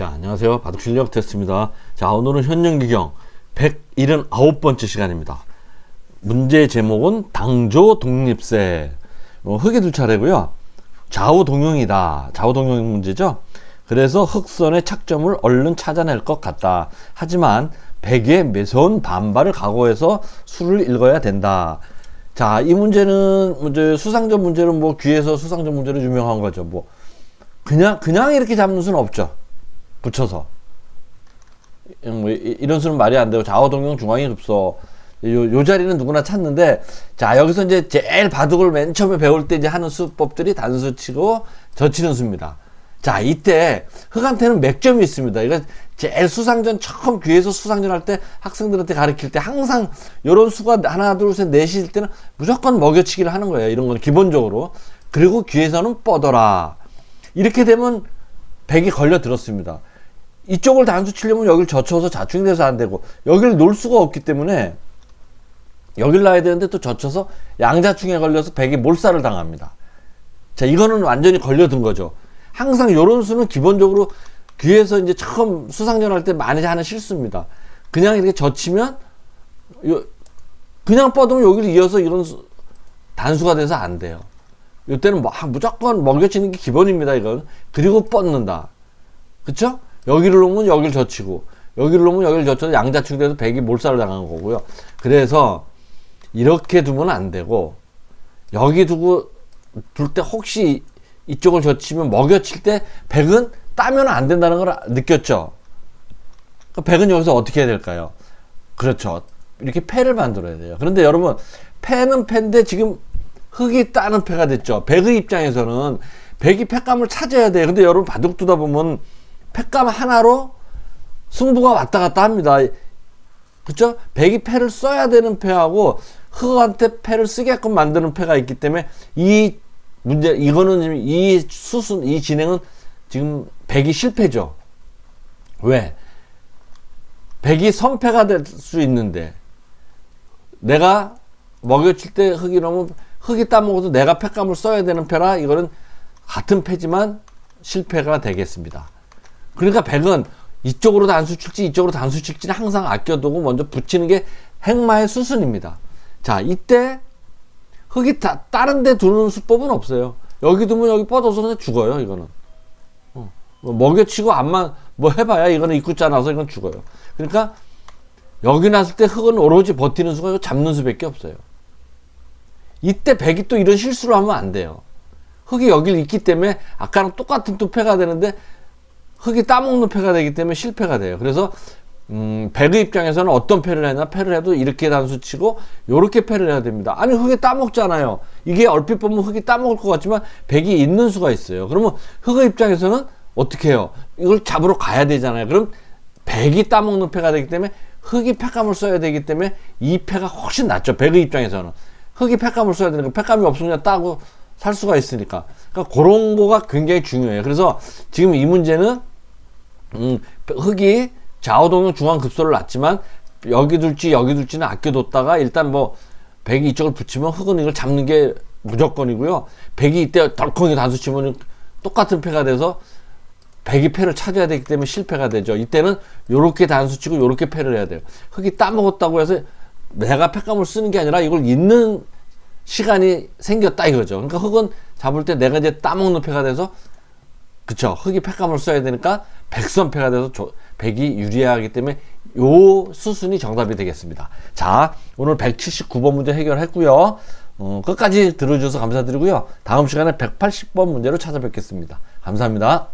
자, 안녕하세요. 바둑 실력 테스트입니다. 자, 오늘은 현영기경 179번째 시간입니다. 문제 제목은 당조 독립세. 어, 흑이 두 차례고요. 좌우 동용이다. 좌우 동용 문제죠. 그래서 흑선의 착점을 얼른 찾아낼 것 같다. 하지만 백의 매서운 반발을 각오해서 수를 읽어야 된다. 자, 이 문제는 문제 수상전 문제는 뭐 귀에서 수상전 문제로 유명한 거죠. 뭐 그냥 그냥 이렇게 잡는 수는 없죠. 붙여서 뭐 이- 이런 수는 말이 안 되고 좌우동용 중앙이 급소 요, 요 자리는 누구나 찾는데 자 여기서 이제 제일 바둑을 맨 처음에 배울 때 이제 하는 수법들이 단수치고 젖히는 수입니다. 자 이때 흑한테는 맥점이 있습니다. 이거 제일 수상전 처음 귀에서 수상전 할 때 학생들한테 가르칠 때 항상 요런 수가 하나 둘셋 넷일 때는 무조건 먹여치기를 하는 거예요. 이런 건 기본적으로 그리고 귀에서는 뻗어라 이렇게 되면 백이 걸려 들었습니다. 이쪽을 단수 치려면 여기를 젖혀서 자충이 돼서 안 되고 여기를 놓을 수가 없기 때문에 여기를 놔야 되는데 또 젖혀서 양자충에 걸려서 백이 몰살을 당합니다. 자 이거는 완전히 걸려든 거죠. 항상 요런 수는 기본적으로 귀에서 이제 처음 수상전 할 때 많이 하는 실수입니다. 그냥 이렇게 젖히면 요 그냥 뻗으면 여기를 이어서 이런 수- 단수가 돼서 안 돼요. 이때는 막 무조건 먹여치는 게 기본입니다. 이건 그리고 뻗는다. 그쵸? 여기를 놓으면 여기를 젖히고 여기를 놓으면 여기를 젖혀서 양자축이 돼서 백이 몰살을 당한 거고요. 그래서 이렇게 두면 안 되고 여기 두고 둘 때 혹시 이쪽을 젖히면 먹여칠 때 백은 따면 안 된다는 걸 아- 느꼈죠. 그 백은 여기서 어떻게 해야 될까요? 그렇죠. 이렇게 패를 만들어야 돼요. 그런데 여러분 패는 패인데 지금 흑이 따는 패가 됐죠. 백의 입장에서는 백이 패감을 찾아야 돼요. 근데 여러분 바둑 두다 보면 패감 하나로 승부가 왔다 갔다 합니다. 그쵸? 백이 패를 써야 되는 패하고 흑한테 패를 쓰게끔 만드는 패가 있기 때문에 이 문제 이거는 이 수순 이 진행은 지금 백이 실패죠. 왜? 백이 선패가 될 수 있는데 내가 먹여칠 때 흑이 너무 흑이 따먹어도 내가 패감을 써야 되는 패라 이거는 같은 패지만 실패가 되겠습니다. 그러니까 백은 이쪽으로 단수 칠지 이쪽으로 단수 칠지는 항상 아껴두고 먼저 붙이는 게 행마의 수순입니다. 자 이때 흑이 다, 다른 데 두는 수법은 없어요. 여기 두면 여기 뻗어서 죽어요 이거는. 어, 뭐 먹여치고 안만 뭐 해봐야 이거는 입구자 나서 이건 죽어요. 그러니까 여기 났을 때 흑은 오로지 버티는 수가 잡는 수밖에 없어요. 이때 백이 또 이런 실수를 하면 안 돼요. 흑이 여기를 있기 때문에 아까랑 똑같은 또 패가 되는데 흑이 따먹는 패가 되기 때문에 실패가 돼요. 그래서 음, 백의 입장에서는 어떤 패를 해나 패를 해도 이렇게 단수 치고 요렇게 패를 해야 됩니다. 아니 흑이 따먹잖아요. 이게 얼핏 보면 흑이 따먹을 것 같지만 백이 있는 수가 있어요. 그러면 흑의 입장에서는 어떻게 해요? 이걸 잡으러 가야 되잖아요. 그럼 백이 따먹는 패가 되기 때문에 흑이 패감을 써야 되기 때문에 이 패가 훨씬 낫죠. 백의 입장에서는 흑이 패감을 써야 되니까 패감이 없으면 따고 살 수가 있으니까. 그러니까 그런 거가 굉장히 중요해요. 그래서 지금 이 문제는 음, 흑이 좌우동용 중앙 급소를 놨지만 여기 둘지 여기 둘지는 아껴뒀다가 일단 뭐 백이 이쪽을 붙이면 흑은 이걸 잡는 게 무조건이고요. 백이 이때 덜컹이 단수 치면 똑같은 패가 돼서 백이 패를 찾아야 되기 때문에 실패가 되죠. 이때는 요렇게 단수 치고 요렇게 패를 해야 돼요. 흑이 따먹었다고 해서 내가 패감을 쓰는 게 아니라 이걸 있는 시간이 생겼다 이거죠. 그러니까 흑은 잡을 때 내가 이제 따먹는 패가 돼서 그쵸. 흑이 패감을 써야 되니까 백선패가 돼서 조- 백이 유리하기 때문에 요 수순이 정답이 되겠습니다. 자, 오늘 179번 문제 해결했고요. 어, 끝까지 들어주셔서 감사드리고요. 다음 시간에 180번 문제로 찾아뵙겠습니다. 감사합니다.